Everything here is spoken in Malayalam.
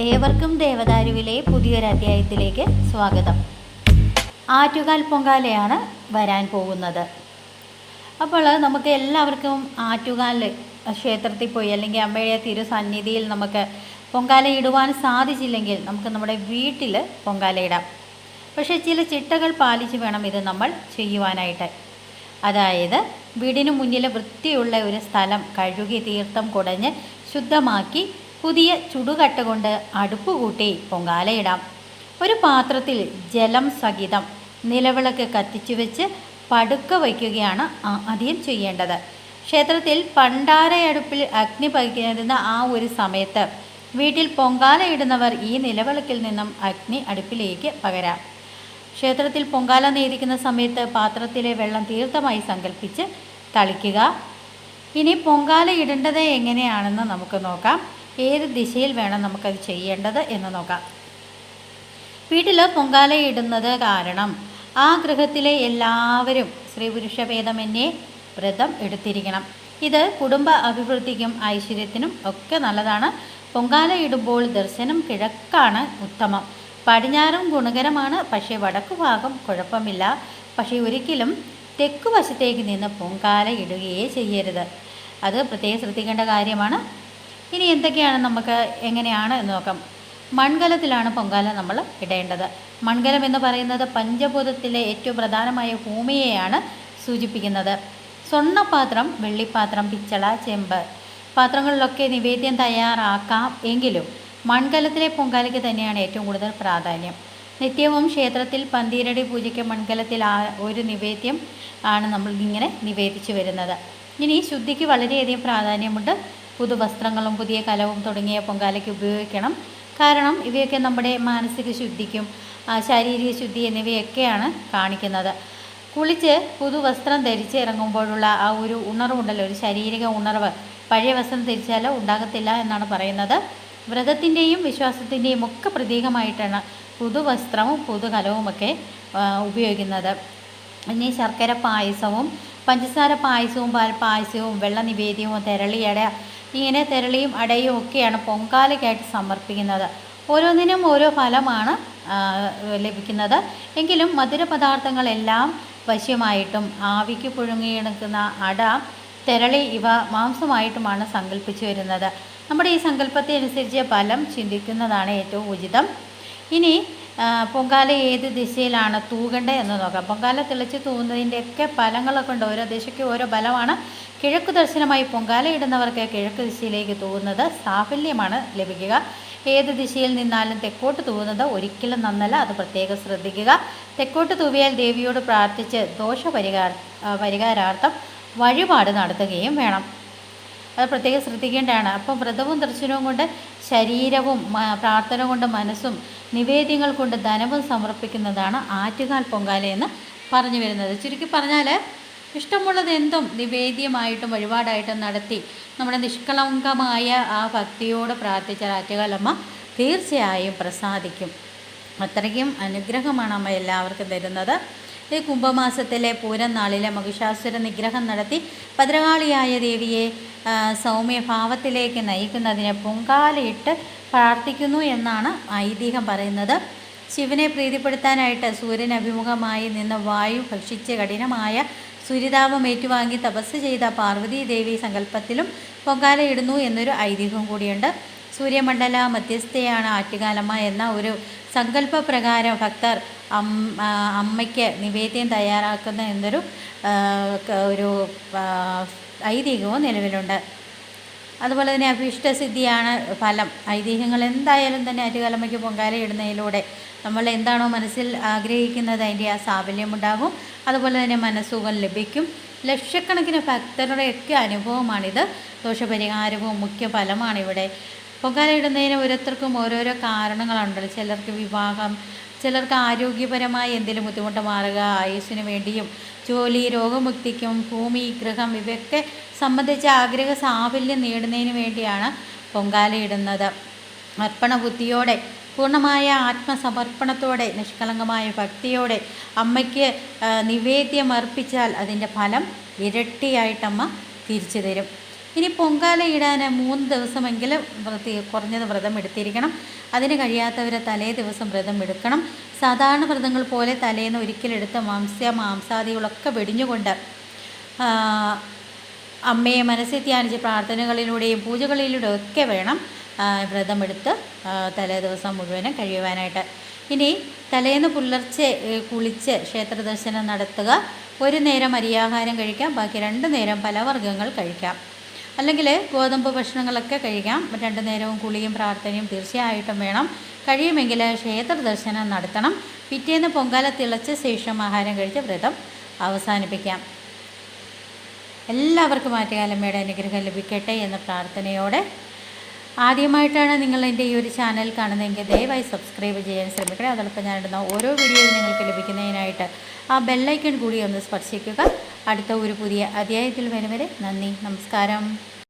ഏവർക്കും ദേവദാരുവിലെ പുതിയൊരു അധ്യായത്തിലേക്ക് സ്വാഗതം. ആറ്റുകാൽ പൊങ്കാലയാണ് വരാൻ പോകുന്നത്. അപ്പോൾ നമുക്ക് എല്ലാവർക്കും ആറ്റുകാൽ ക്ഷേത്രത്തിൽ പോയി അല്ലെങ്കിൽ അമ്മയുടെ തിരുസന്നിധിയിൽ നമുക്ക് പൊങ്കാല ഇടുവാൻ സാധിച്ചില്ലെങ്കിൽ നമുക്ക് നമ്മുടെ വീട്ടിൽ പൊങ്കാല ഇടാം. പക്ഷേ ചില ചിട്ടകൾ പാലിച്ച് വേണം ഇത് നമ്മൾ ചെയ്യുവാനായിട്ട്. അതായത് വീടിന് മുന്നിൽ വൃത്തിയുള്ള ഒരു സ്ഥലം കഴുകി തീർത്ഥം കുടഞ്ഞ് ശുദ്ധമാക്കി പുതിയ ചുടുകട്ട കൊണ്ട് അടുപ്പ് കൂട്ടി പൊങ്കാലയിടാം. ഒരു പാത്രത്തിൽ ജലം സഹിതം നിലവിളക്ക് കത്തിച്ചു വെച്ച് പടുക്ക വയ്ക്കുകയാണ് ആദ്യം ചെയ്യേണ്ടത്. ക്ഷേത്രത്തിൽ പണ്ടാരയടുപ്പിൽ അഗ്നി പകരുന്ന ആ ഒരു സമയത്ത് വീട്ടിൽ പൊങ്കാലയിടുന്നവർ ഈ നിലവിളക്കിൽ നിന്നും അഗ്നി അടുപ്പിലേക്ക് പകരാം. ക്ഷേത്രത്തിൽ പൊങ്കാല നേരിക്കുന്ന സമയത്ത് പാത്രത്തിലെ വെള്ളം തീർത്ഥമായി സങ്കല്പിച്ച് തളിക്കുക. ഇനി പൊങ്കാല ഇടേണ്ടത് എങ്ങനെയാണെന്ന് നമുക്ക് നോക്കാം. ഏത് ദിശയിൽ വേണം നമുക്കത് ചെയ്യേണ്ടത് എന്ന് നോക്കാം. വീട്ടിൽ പൊങ്കാലയിടുന്നത് കാരണം ആ ഗൃഹത്തിലെ എല്ലാവരും സ്ത്രീ പുരുഷ ഭേദമന്യേ വ്രതം എടുത്തിരിക്കണം. ഇത് കുടുംബ അഭിവൃദ്ധിക്കും ഐശ്വര്യത്തിനും ഒക്കെ നല്ലതാണ്. പൊങ്കാലയിടുമ്പോൾ ദർശനം കിഴക്കാണ് ഉത്തമം. പടിഞ്ഞാറും ഗുണകരമാണ്. പക്ഷേ വടക്കു ഭാഗം കുഴപ്പമില്ല. പക്ഷേ ഒരിക്കലും തെക്കു വശത്തേക്ക് നിന്ന് പൊങ്കാല ഇടുകയേ ചെയ്യരുത്. അത് പ്രത്യേകം ശ്രദ്ധിക്കേണ്ട കാര്യമാണ്. ഇനി എന്തൊക്കെയാണ് നമുക്ക് എങ്ങനെയാണ് എന്ന് നോക്കാം. മൺകലത്തിലാണ് പൊങ്കാല നമ്മൾ ഇടേണ്ടത്. മൺകലം എന്ന് പറയുന്നത് പഞ്ചഭൂതത്തിലെ ഏറ്റവും പ്രധാനമായ ഭൂമിയെയാണ് സൂചിപ്പിക്കുന്നത്. സ്വർണപാത്രം വെള്ളിപ്പാത്രം പിച്ചള ചെമ്പ് പാത്രങ്ങളിലൊക്കെ നിവേദ്യം തയ്യാറാക്കാം എങ്കിലും മൺകലത്തിലെ പൊങ്കാലയ്ക്ക് തന്നെയാണ് ഏറ്റവും കൂടുതൽ പ്രാധാന്യം. നിത്യവും ക്ഷേത്രത്തിൽ പന്തീരടി പൂജയ്ക്ക് മൺകലത്തിൽ ആ ഒരു നിവേദ്യം ആണ് നമ്മൾ ഇങ്ങനെ നിവേദിച്ചു വരുന്നത്. ഇനി ശുദ്ധിക്ക് വളരെയധികം പ്രാധാന്യമുണ്ട്. പുതുവസ്ത്രങ്ങളും പുതിയ കലവും തുടങ്ങിയ പൊങ്കാലയ്ക്ക് ഉപയോഗിക്കണം. കാരണം ഇവയൊക്കെ നമ്മുടെ മാനസിക ശുദ്ധിക്കും ശാരീരിക ശുദ്ധി എന്നിവയൊക്കെയാണ് കാണിക്കുന്നത്. കുളിച്ച് പുതുവസ്ത്രം ധരിച്ച് ഇറങ്ങുമ്പോഴുള്ള ആ ഒരു ഉണർവുണ്ടല്ലോ ഒരു ശാരീരിക ഉണർവ്. പഴയ വസ്ത്രം ധരിച്ചാൽ ഉണ്ടാകത്തില്ല എന്നാണ് പറയുന്നത്. വ്രതത്തിന്റെയും വിശ്വാസത്തിന്റെയും ഒക്കെ പ്രതീകമായിട്ടാണ് പുതുവസ്ത്രവും പുതുകലവുമൊക്കെ ഉപയോഗിക്കുന്നത്. ഇനി ശർക്കര പായസവും പഞ്ചസാര പായസവും പാൽ പായസവും വെള്ള നിവേദ്യവും തെരളിയട ഇങ്ങനെ തെരളിയും അടയും ഒക്കെയാണ് പൊങ്കാലയ്ക്കായിട്ട് സമർപ്പിക്കുന്നത്. ഓരോന്നിനും ഓരോ ഫലമാണ് ലഭിക്കുന്നത്. എങ്കിലും മധുരപദാർത്ഥങ്ങളെല്ലാം വശ്യമായിട്ടും ആവിക്ക് പുഴുങ്ങിയെടുക്കുന്ന അട തെരളി ഇവ മാംസമായിട്ടുമാണ് സങ്കല്പിച്ചു വരുന്നത്. നമ്മുടെ ഈ സങ്കല്പത്തെ അനുസരിച്ച് ഫലം ചിന്തിക്കുന്നതാണ് ഏറ്റവും ഉചിതം. ഇനി പൊങ്കാല ഏത് ദിശയിലാണ് തൂകേണ്ടത് എന്ന് നോക്കാം. പൊങ്കാല തിളച്ച് തൂകുന്നതിന്റെയൊക്കെ ഫലങ്ങളൊക്കെ ഉണ്ട്. ഓരോ ദിശയ്ക്ക് ഓരോ ബലമാണ്. കിഴക്ക് ദർശനമായി പൊങ്കാല ഇടുന്നവർക്ക് കിഴക്ക് ദിശയിലേക്ക് തൂകുന്നത് സാഫല്യമാണ് ലഭിക്കുക. ഏത് ദിശയിൽ നിന്നാലും തെക്കോട്ട് തൂകുന്നത് ഒരിക്കലും നന്നല്ല. അത് പ്രത്യേകം ശ്രദ്ധിക്കുക. തെക്കോട്ട് തൂവിയാൽ ദേവിയോട് പ്രാർത്ഥിച്ച് ദോഷപരിഹാര പരിഹാരാർത്ഥം വഴിപാട് നടത്തുകയും വേണം. അത് പ്രത്യേകം ശ്രദ്ധിക്കേണ്ടതാണ്. അപ്പം വ്രതവും ദർശനവും കൊണ്ട് ശരീരവും പ്രാർത്ഥന കൊണ്ട് മനസ്സും നിവേദ്യങ്ങൾ കൊണ്ട് ധനവും സമർപ്പിക്കുന്നതാണ് ആറ്റുകാൽ പൊങ്കാല എന്ന് പറഞ്ഞു വരുന്നത്. ചുരുക്കി പറഞ്ഞാൽ ഇഷ്ടമുള്ളത് എന്തും നിവേദ്യമായിട്ടും വഴിപാടായിട്ടും നടത്തി നമ്മുടെ നിഷ്കളങ്കമായ ആ ഭക്തിയോട് പ്രാർത്ഥിച്ചാൽ ആറ്റുകാലമ്മ തീർച്ചയായും പ്രസാദിക്കും. അത്രയ്ക്കും അനുഗ്രഹമാണ് അമ്മ എല്ലാവർക്കും തരുന്നത്. ഈ കുംഭമാസത്തിലെ പൂരം നാളിലെ മഹിഷാസുര നിഗ്രഹം നടത്തി ഭദ്രകാളിയായ ദേവിയെ സൗമ്യഭാവത്തിലേക്ക് നയിക്കുന്നതിന് പൊങ്കാലയിട്ട് പ്രാർത്ഥിക്കുന്നു എന്നാണ് ഐതിഹ്യം പറയുന്നത്. ശിവനെ പ്രീതിപ്പെടുത്താനായിട്ട് സൂര്യൻ അഭിമുഖമായി നിന്ന് വായു ഭക്ഷിച്ച് കഠിനമായ സൂര്യതാപം ഏറ്റുവാങ്ങി തപസ് ചെയ്ത പാർവതീദേവി സങ്കല്പത്തിലും പൊങ്കാലയിടുന്നു എന്നൊരു ഐതിഹ്യം കൂടിയുണ്ട്. സൂര്യമണ്ഡല മധ്യസ്ഥയാണ് ആറ്റുകാലമ്മ എന്ന ഒരു സങ്കല്പപ്രകാരം ഭക്തർ അമ്മയ്ക്ക് നിവേദ്യം തയ്യാറാക്കുന്ന എന്നൊരു ഒരു ഐതിഹ്യവും നിലവിലുണ്ട്. അതുപോലെ തന്നെ അഭീഷ്ടസിദ്ധിയാണ് ഫലം. ഐതിഹ്യങ്ങൾ എന്തായാലും തന്നെ ആറ്റുകാലമ്മയ്ക്ക് പൊങ്കാല ഇടുന്നതിലൂടെ നമ്മൾ എന്താണോ മനസ്സിൽ ആഗ്രഹിക്കുന്നത് അതിന്റെ ആ സാഫല്യമുണ്ടാകും. അതുപോലെ തന്നെ മനസ്സുഖം ലഭിക്കും. ലക്ഷക്കണക്കിന് ഭക്തരുടെയൊക്കെ അനുഭവമാണിത്. ദോഷപരിഹാരവും മുഖ്യ ഫലമാണ് ഇവിടെ പൊങ്കാല ഇടുന്നതിന് ഓരോരുത്തർക്കും ഓരോരോ കാരണങ്ങളുണ്ടല്ലോ ചിലർക്ക് വിവാഹം ചിലർക്ക് ആരോഗ്യപരമായ എന്തെങ്കിലും ബുദ്ധിമുട്ട് മാറുക ആയുസ്സിന് വേണ്ടിയും ജോലി രോഗമുക്തിക്കും ഭൂമി ഗൃഹം ഇവയൊക്കെ സംബന്ധിച്ച ആഗ്രഹ സാഫല്യം നേടുന്നതിന് വേണ്ടിയാണ് പൊങ്കാല ഇടുന്നത് അർപ്പണ ബുദ്ധിയോടെ പൂർണമായ ആത്മസമർപ്പണത്തോടെ നിഷ്കളങ്കമായ ഭക്തിയോടെ അമ്മയ്ക്ക് നിവേദ്യം അർപ്പിച്ചാൽ അതിന്റെ ഫലം ഇരട്ടിയായിട്ടമ്മ തിരിച്ചു തരും ഇനി പൊങ്കാല ഇടാൻ മൂന്ന് ദിവസമെങ്കിലും കുറഞ്ഞത് വ്രതം എടുത്തിരിക്കണം. അതിന് കഴിയാത്തവരെ തലേ ദിവസം വ്രതം എടുക്കണം. സാധാരണ വ്രതങ്ങൾ പോലെ തലേന്ന് ഒരിക്കലെടുത്ത മാംസ്യ മാംസാദികളൊക്കെ വെടിഞ്ഞുകൊണ്ട് അമ്മയെ മനസ്സിൽ ധ്യാനിച്ച് പ്രാർത്ഥനകളിലൂടെയും പൂജകളിലൂടെയും ഒക്കെ വേണം വ്രതമെടുത്ത് തലേ ദിവസം മുഴുവനും കഴിയുവാനായിട്ട്. ഇനി തലേന്ന് പുലർച്ചെ കുളിച്ച് ക്ഷേത്ര ദർശനം നടത്തുക. ഒരു നേരം അരിയാഹാരം കഴിക്കാം. ബാക്കി രണ്ട് നേരം പലവർഗങ്ങൾ കഴിക്കാം. അല്ലെങ്കിൽ ഗോതമ്പ് ഭക്ഷണങ്ങളൊക്കെ കഴിക്കാം. രണ്ടു നേരവും കുളിയും പ്രാർത്ഥനയും തീർച്ചയായിട്ടും വേണം. കഴിയുമെങ്കിൽ ക്ഷേത്ര ദർശനം നടത്തണം. പിറ്റേന്ന് പൊങ്കാല തിളച്ച ശേഷം ആഹാരം കഴിച്ച് വ്രതം അവസാനിപ്പിക്കാം. എല്ലാവർക്കും ആറ്റുകാലമ്മയുടെ അനുഗ്രഹം ലഭിക്കട്ടെ എന്ന പ്രാർത്ഥനയോടെ ആദ്യമായിട്ടാണ് നിങ്ങൾ എന്റെ ഈ ഒരു ചാനൽ കാണുന്നതെങ്കിൽ ദയവായി സബ്സ്ക്രൈബ് ചെയ്യാൻ ശ്രമിക്കണം. അതോടൊപ്പം ഇടുന്ന ഓരോ വീഡിയോയും നിങ്ങൾക്ക് ലഭിക്കുന്നതിനായിട്ട് ആ ബെല്ലൈക്കൺ കൂടി ഒന്ന് സ്പർശിക്കുക. അടുത്ത ഒരു പുതിയ അധ്യായത്തിൽ വരും വരെ നന്ദി നമസ്കാരം.